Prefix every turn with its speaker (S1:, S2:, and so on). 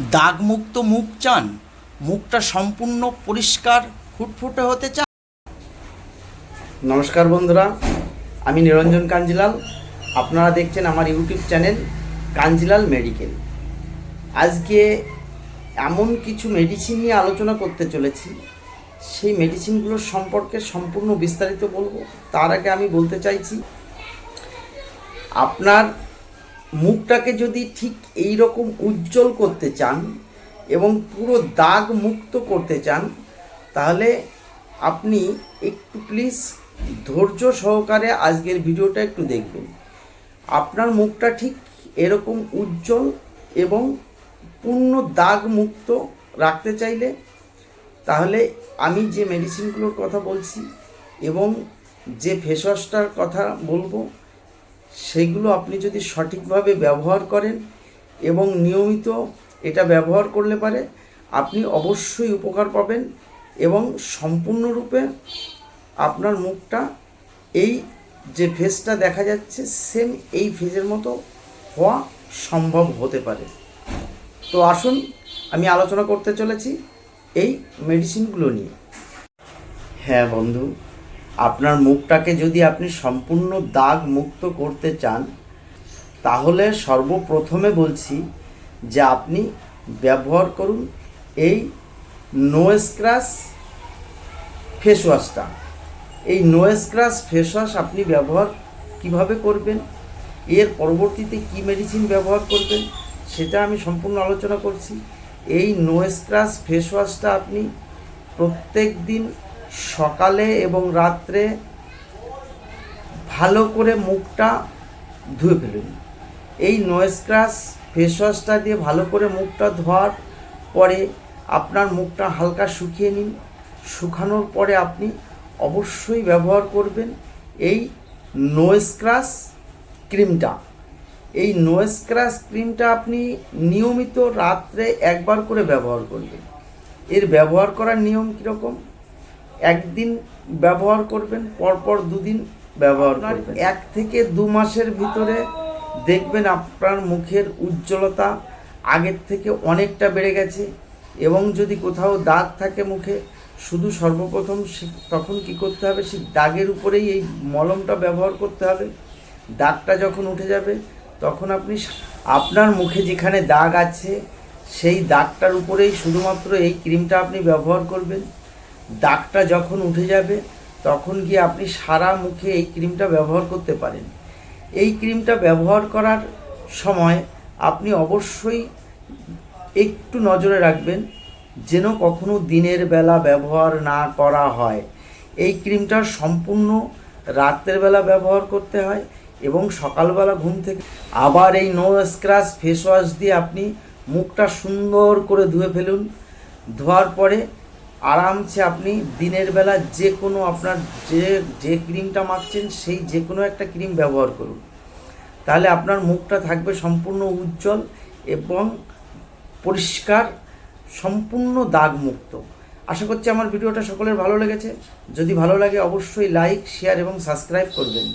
S1: দাগমুক্ত মুখ চান, মুখটা সম্পূর্ণ পরিষ্কার ফুটফুটে হতে চান?
S2: নমস্কার বন্ধুরা, আমি নিরঞ্জন কাঞ্জিলাল। আপনারা দেখছেন আমার ইউটিউব চ্যানেল কাঞ্জিলাল মেডিকেল। আজকে এমন কিছু মেডিসিন নিয়ে আলোচনা করতে চলেছি। সেই মেডিসিনগুলোর সম্পর্কে সম্পূর্ণ বিস্তারিত বলব। তার আগে আমি বলতে চাইছি, আপনার মুখটাকে যদি ঠিক এই রকম উজ্জ্বল করতে চান এবং পুরো দাগ মুক্ত করতে চান, তাহলে আপনি একটু প্লিজ ধৈর্য সহকারে আজকের ভিডিওটা একটু দেখবেন। আপনার মুখটা ঠিক এরকম উজ্জ্বল এবং পূর্ণ দাগ মুক্ত রাখতে চাইলে, তাহলে আমি যে মেডিসিনগুলোর কথা বলছি এবং যে ফেস ওয়াশটার কথা বলব সেইগুলো আপনি যদি সঠিকভাবে ব্যবহার করেন এবং নিয়মিত এটা ব্যবহার করলে পারে, আপনি অবশ্যই উপকার পাবেন এবং সম্পূর্ণরূপে আপনার মুখটা এই যে ফেসটা দেখা যাচ্ছে সেম এই ফেজের মতো হওয়া সম্ভব হতে পারে। তো আসুন, আমি আলোচনা করতে চলেছি এই মেডিসিনগুলো নিয়ে। হ্যাঁ বন্ধু আপনার মুখটাকে যদি আপনি সম্পূর্ণ দাগ মুক্ত করতে চান, তাহলে সর্বপ্রথমে বলছি যে আপনি ব্যবহার করুন এই নো স্ক্রাচ ফেস ওয়াশটা এই নো স্ক্রাচ ফেস ওয়াশ আপনি ব্যবহার কীভাবে করবেন? এর পরবর্তীতে কি মেডিসিন ব্যবহার করবেন? সেটা আমি সম্পূর্ণ আলোচনা করছি। এই নো স্ক্রাচ ফেস ওয়াশটা আপনি প্রত্যেক দিন সকালে এবং রাত্রে ভালো করে মুখটা ধুয়ে ফেলুন। এই নো স্ক্রাচ ফেস ওয়াশটা দিয়ে ভালো করে মুখটা ধোয়ার পরে আপনার মুখটা হালকা শুকিয়ে নিন। শুকানোর পরে আপনি অবশ্যই ব্যবহার করবেন এই নো স্ক্রাচ ক্রিমটা এই নো স্ক্রাচ ক্রিমটা আপনি নিয়মিত রাত্রে একবার করে ব্যবহার করবেন। এর ব্যবহার করার নিয়ম কীরকম? একদিন ব্যবহার করবেন পরপর দুদিন ব্যবহার করবেন। এক থেকে দু মাসের ভিতরে দেখবেন আপনার মুখের উজ্জ্বলতা আগের থেকে অনেকটা বেড়ে গেছে এবং যদি কোথাও দাগ থাকে মুখে শুধু সর্বপ্রথম সে- তখন কি করতে হবে? সেই দাগের উপরেই এই মলমটা ব্যবহার করতে হবে। দাগটা যখন উঠে যাবে তখন আপনি আপনার মুখে যেখানে দাগ আছে সেই দাগটার উপরেই শুধুমাত্র এই ক্রিমটা আপনি ব্যবহার করবেন। দাগটা যখন উঠে যাবে, তখন গিয়ে আপনি সারা মুখে এই ক্রিমটা ব্যবহার করতে পারেন। এই ক্রিমটা ব্যবহার করার সময় আপনি অবশ্যই একটু নজরে রাখবেন যেন কখনো দিনের বেলা ব্যবহার না করা হয়। এই ক্রিমটা সম্পূর্ণ রাতের বেলা ব্যবহার করতে হয় এবং সকালবেলা ঘুম থেকে আবার এই নো স্ক্রাচ ফেস ওয়াশ দিয়ে আপনি মুখটা সুন্দর করে ধুয়ে ফেলুন। ধোয়ার পরে আরামসে আপনি দিনের বেলা যে কোনো আপনার যে যে ক্রিমটা মাখছেন সেই যে কোনো একটা ক্রিম ব্যবহার করুন। তাহলে আপনার মুখটা থাকবে সম্পূর্ণ উজ্জ্বল এবং পরিষ্কার, সম্পূর্ণ দাগমুক্ত। আশা করছি আমার ভিডিওটা সকলের ভালো লেগেছে। যদি ভালো লাগে অবশ্যই লাইক, শেয়ার এবং সাবস্ক্রাইব করবেন।